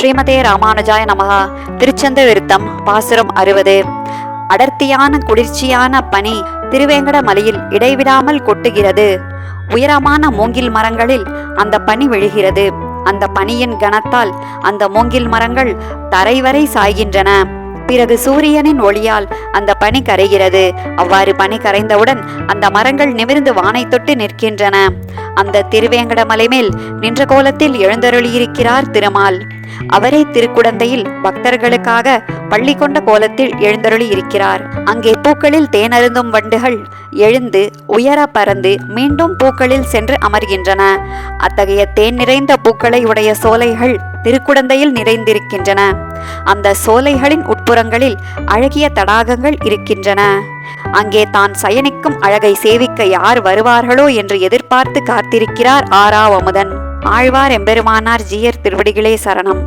ஸ்ரீமதே ராமானுஜாய நமகா திருச்சந்த விருத்தம் பாசுரம் அறுபது. அடர்த்தியான குளிர்ச்சியான பனி திருவேங்கட மலையில் இடைவிடாமல் கொட்டுகிறது. உயரமான மூங்கில் மரங்களில் அந்த பனி விழுகிறது. அந்த பனியின் கனத்தால் அந்த மூங்கில் மரங்கள் தரைவரை சாய்கின்றன. பிறகு சூரியனின் ஒளியால் அந்த பனி கரைகிறது. அவ்வாறு பனி கரைந்தவுடன் அந்த மரங்கள் நிமிர்ந்து வானை தொட்டு நிற்கின்றன. அந்த திருவேங்கட மலை மேல் நின்ற கோலத்தில் எழுந்தருளியிருக்கிறார் திருமால். அவரே திருக்குடந்தையில் பக்தர்களுக்காக பள்ளி கொண்ட கோலத்தில் எழுந்தருளி இருக்கிறார். அங்கே பூக்களில் தேனருந்தும் வண்டுகள் எழுந்து உயர பறந்து மீண்டும் பூக்களில் சென்று அமர்கின்றன. அத்தகைய தேன் நிறைந்த பூக்களை உடைய சோலைகள் திருக்குடந்தையில் நிறைந்திருக்கின்றன. அந்த சோலைகளின் உட்புறங்களில் அழகிய தடாகங்கள் இருக்கின்றன. அங்கே தான் சயனிக்கும் அழகை சேவிக்க யார் வருவார்களோ என்று எதிர்பார்த்து காத்திருக்கிறார் ஆறாவமுதன். ஆழ்வார் எம்பெருமானார் ஜீயர் திருவடிகளே சரணம்.